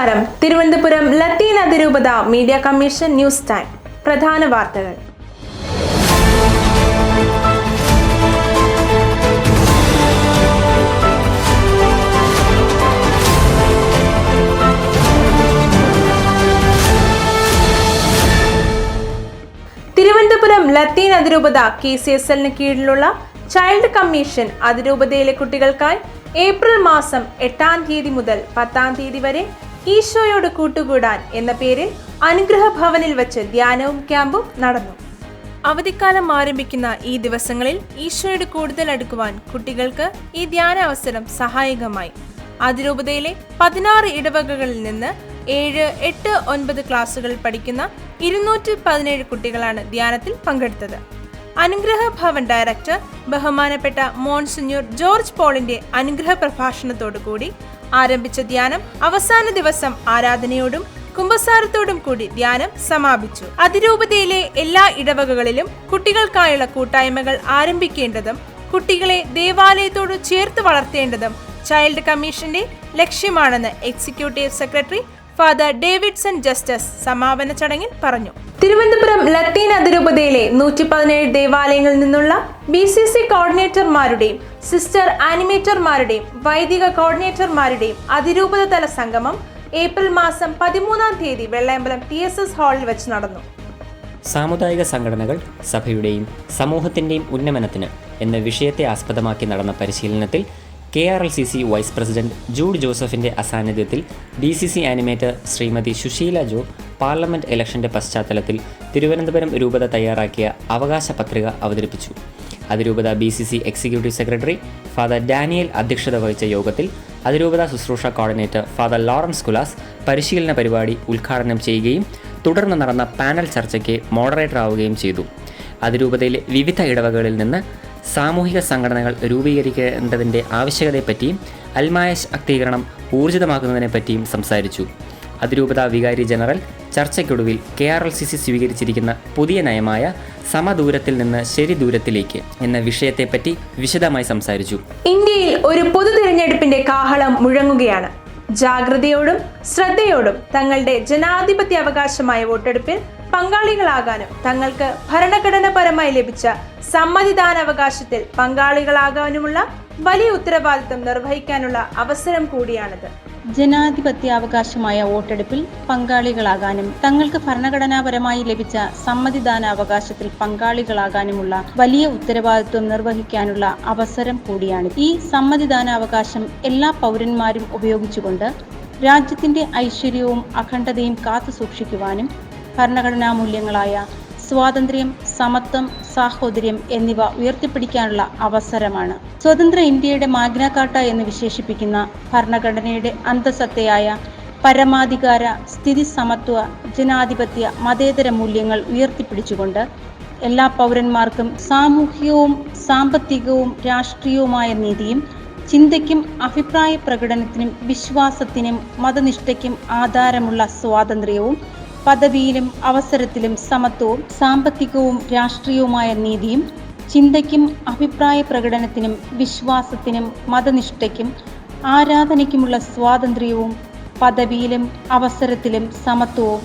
നമസ്കാരം. തിരുവനന്തപുരം ലത്തീൻ അതിരൂപത media commission news time. പ്രധാന വാർത്തകൾ. തിരുവനന്തപുരം ലത്തീൻ അതിരൂപത കെ സി എസ് എല്ലിന് കീഴിലുള്ള ചൈൽഡ് കമ്മീഷൻ അതിരൂപതയിലെ കുട്ടികൾക്കായി ഏപ്രിൽ മാസം എട്ടാം തീയതി മുതൽ പത്താം തീയതി വരെ ഈശോയോട് കൂട്ടുകൂടാൻ എന്ന പേരിൽ അനുഗ്രഹ ഭവനിൽ വച്ച് ധ്യാനവും ക്യാമ്പും നടന്നു. അവധിക്കാലം ആരംഭിക്കുന്ന ഈ ദിവസങ്ങളിൽ ഈശോയോട് കൂടുതൽ അടുക്കുവാൻ കുട്ടികൾക്ക് ഈ ധ്യാന അവസരം സഹായകമായി. അതിരൂപതയിലെ പതിനാറ് ഇടവകകളിൽ നിന്ന് ഏഴ് എട്ട് ഒൻപത് ക്ലാസ്സുകളിൽ പഠിക്കുന്ന ഇരുന്നൂറ്റി പതിനേഴ് കുട്ടികളാണ് ധ്യാനത്തിൽ പങ്കെടുത്തത്. അനുഗ്രഹ ഭവൻ ഡയറക്ടർ ബഹുമാനപ്പെട്ട മോൺസിഞ്ഞൂർ ജോർജ് പോളിന്റെ അനുഗ്രഹ പ്രഭാഷണത്തോടു കൂടി ആരംഭിച്ച ധ്യാനം അവസാന ദിവസം ആരാധനയോടും കുംഭസാരത്തോടും കൂടി ധ്യാനം സമാപിച്ചു. അതിരൂപതയിലെ എല്ലാ ഇടവകകളിലും കുട്ടികൾക്കായുള്ള കൂട്ടായ്മകൾ ആരംഭിക്കേണ്ടതും കുട്ടികളെ ദേവാലയത്തോട് ചേർത്ത് വളർത്തേണ്ടതും ചൈൽഡ് കമ്മീഷന്റെ ലക്ഷ്യമാണെന്ന് executive secretary father Davidson Justice സമാപന ചടങ്ങിൽ പറഞ്ഞു. തിരുവനന്തപുരം ലത്തീൻ അതിരൂപതയിലെ നൂറ്റി പതിനേഴ് ദേവാലയങ്ങളിൽ നിന്നുള്ള ബി സി സി കോർഡിനേറ്റർമാരുടെയും സിസ്റ്റർ ആനിമേറ്റർമാരുടെയും വൈദിക കോർഡിനേറ്റർമാരുടെയും അതിരൂപത തല സംഗമം ഏപ്രിൽ മാസം പതിമൂന്നാം തീയതി വെള്ളയമ്പലം ടി എസ് എസ് ഹാളിൽ വെച്ച് നടന്നു. സാമുദായിക സംഘടനകൾ സഭയുടെയും സമൂഹത്തിന്റെയും ഉന്നമനത്തിന് എന്ന വിഷയത്തെ ആസ്പദമാക്കി നടന്ന പരിശീലനത്തിൽ K R L C C vice president Jude ജോസഫിന്റെ അസാന്നിധ്യത്തിൽ D C C animator Shrimati Susheela Jo parliament ഇലക്ഷന്റെ പശ്ചാത്തലത്തിൽ തിരുവനന്തപുരം രൂപത തയ്യാറാക്കിയ അവകാശ പത്രിക അവതരിപ്പിച്ചു. അതിരൂപത B C C executive secretary father Daniel അധ്യക്ഷത വഹിച്ച യോഗത്തിൽ അതിരൂപത ശുശ്രൂഷ കോർഡിനേറ്റർ ഫാദർ ലോറൻസ് കുലാസ് പരിശീലന പരിപാടി ഉദ്ഘാടനം ചെയ്യുകയും തുടർന്ന് നടന്ന പാനൽ ചർച്ചയ്ക്ക് മോഡറേറ്റർ ആവുകയും ചെയ്തു. അതിരൂപതയിലെ വിവിധ ഇടവകളിൽ നിന്ന് സാമൂഹിക സംഘടനകൾ രൂപീകരിക്കേണ്ടതിന്റെ ആവശ്യകതയെപ്പറ്റിയും അൽമായ ശാക്തീകരണം ഊർജിതമാക്കുന്നതിനെപ്പറ്റിയും സംസാരിച്ചു. അതിരൂപത വികാരി general ചർച്ചയ്ക്കൊടുവിൽ K R L C C സ്വീകരിച്ചിരിക്കുന്ന പുതിയ നയമായ സമദൂരത്തിൽ നിന്ന് ശരി ദൂരത്തിലേക്ക് എന്ന വിഷയത്തെപ്പറ്റി വിശദമായി സംസാരിച്ചു. ഇന്ത്യയിൽ ഒരു പൊതു തിരഞ്ഞെടുപ്പിന്റെ കാഹളം മുഴങ്ങുകയാണ്. ജാഗ്രതയോടും ശ്രദ്ധയോടും തങ്ങളുടെ ജനാധിപത്യ അവകാശമായ വോട്ടെടുപ്പിൽ പങ്കാളികളാകാനും തങ്ങൾക്ക് ഭരണഘടനാപരമായി ലഭിച്ച സമ്മതിദാനാവകാശത്തിൽ പങ്കാളികളാകാനുമുള്ള വലിയ ഉത്തരവാദിത്തം നിർവഹിക്കാനുള്ള അവസരം കൂടിയാണിത്. ജനാധിപത്യാവകാശമായ വോട്ടെടുപ്പിൽ പങ്കാളികളാകാനും തങ്ങൾക്ക് ഭരണഘടനാപരമായി ലഭിച്ച സമ്മതിദാനാവകാശത്തിൽ പങ്കാളികളാകാനുമുള്ള വലിയ ഉത്തരവാദിത്വം നിർവഹിക്കാനുള്ള അവസരം കൂടിയാണ് ഈ സമ്മതിദാനാവകാശം എല്ലാ പൗരന്മാരും ഉപയോഗിച്ചുകൊണ്ട് രാജ്യത്തിന്റെ ഐശ്വര്യവും അഖണ്ഡതയും കാത്തു സൂക്ഷിക്കുവാനും ഭരണഘടനാ മൂല്യങ്ങളായ സ്വാതന്ത്ര്യം സമത്വം സാഹോദര്യം എന്നിവ ഉയർത്തിപ്പിടിക്കാനുള്ള അവസരമാണ്. സ്വതന്ത്ര ഇന്ത്യയുടെ മാഗ്നാകാട്ട എന്ന് വിശേഷിപ്പിക്കുന്ന ഭരണഘടനയുടെ അന്തസത്തയായ പരമാധികാര സ്ഥിതി സമത്വ ജനാധിപത്യ മതേതര മൂല്യങ്ങൾ ഉയർത്തിപ്പിടിച്ചുകൊണ്ട് എല്ലാ പൗരന്മാർക്കും സാമൂഹികവും സാമ്പത്തികവും രാഷ്ട്രീയവുമായ നീതിയും ചിന്തയ്ക്കും അഭിപ്രായ പ്രകടനത്തിനും വിശ്വാസത്തിനും മതനിഷ്ഠയ്ക്കും ആധാരമുള്ള സ്വാതന്ത്ര്യവും പദവിയിലും അവസരത്തിലും സമത്വവും സാമ്പത്തികവും രാഷ്ട്രീയവുമായ നീതിയും ചിന്തയ്ക്കും അഭിപ്രായ പ്രകടനത്തിനും വിശ്വാസത്തിനും മതനിഷ്ഠയ്ക്കും ആരാധനയ്ക്കുമുള്ള സ്വാതന്ത്ര്യവും പദവിയിലും അവസരത്തിലും സമത്വവും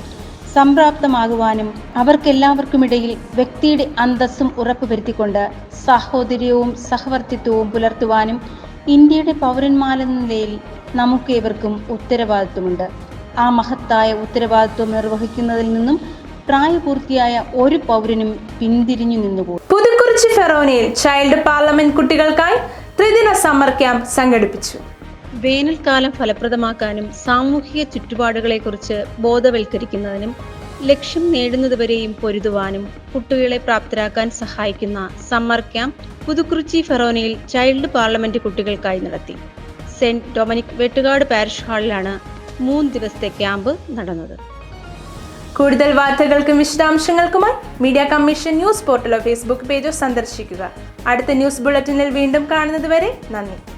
സംപ്രാപ്തമാകുവാനും അവർക്കെല്ലാവർക്കുമിടയിൽ വ്യക്തിയുടെ അന്തസ്സും ഉറപ്പുവരുത്തിക്കൊണ്ട് സാഹോദര്യവും സഹവർത്തിത്വവും പുലർത്തുവാനും ഇന്ത്യയുടെ പൗരന്മാരെന്ന നിലയിൽ നമുക്കേവർക്കും ഉത്തരവാദിത്വമുണ്ട്. ആ മഹത്തായ ഉത്തരവാദിത്വം നിർവഹിക്കുന്നതിൽ നിന്നും പ്രായപൂർത്തിയായ ഒരു പൗരനും പിന്തിരിഞ്ഞു നിന്നുകൂടും. പുതുക്കുറിച്ചി ഫെറോനയിൽ ചൈൽഡ് പാർലമെന്റ് കുട്ടികൾക്കായി ത്രിദിന സമ്മർ ക്യാമ്പ് സംഘടിപ്പിച്ചു. വേനൽക്കാലം ഫലപ്രദമാക്കാനും സാമൂഹിക ചുറ്റുപാടുകളെക്കുറിച്ച് ബോധവൽക്കരിക്കുന്നതിനും ലക്ഷ്യം നേടുന്നതുവരെയും പൊരുതുവാനും കുട്ടികളെ പ്രാപ്തരാക്കാൻ സഹായിക്കുന്ന സമ്മർ ക്യാമ്പ് പുതുക്കുറിച്ചി ഫെറോനയിൽ ചൈൽഡ് പാർലമെന്റ് കുട്ടികൾക്കായി നടത്തി. സെന്റ് ഡൊമിനിക് വെട്ടുകാട് പാരിഷ് ഹാളിലാണ് മൂന്ന് ദിവസത്തെ ക്യാമ്പ് നടന്നത്. കൂടുതൽ വാർത്തകൾക്കും വിശദാംശങ്ങൾക്കുമായി മീഡിയ കമ്മീഷൻ ന്യൂസ് പോർട്ടലോ ഫേസ്ബുക്ക് പേജോ സന്ദർശിക്കുക. അടുത്ത ന്യൂസ് ബുള്ളറ്റിനിൽ വീണ്ടും കാണുന്നതുവരെ നന്ദി.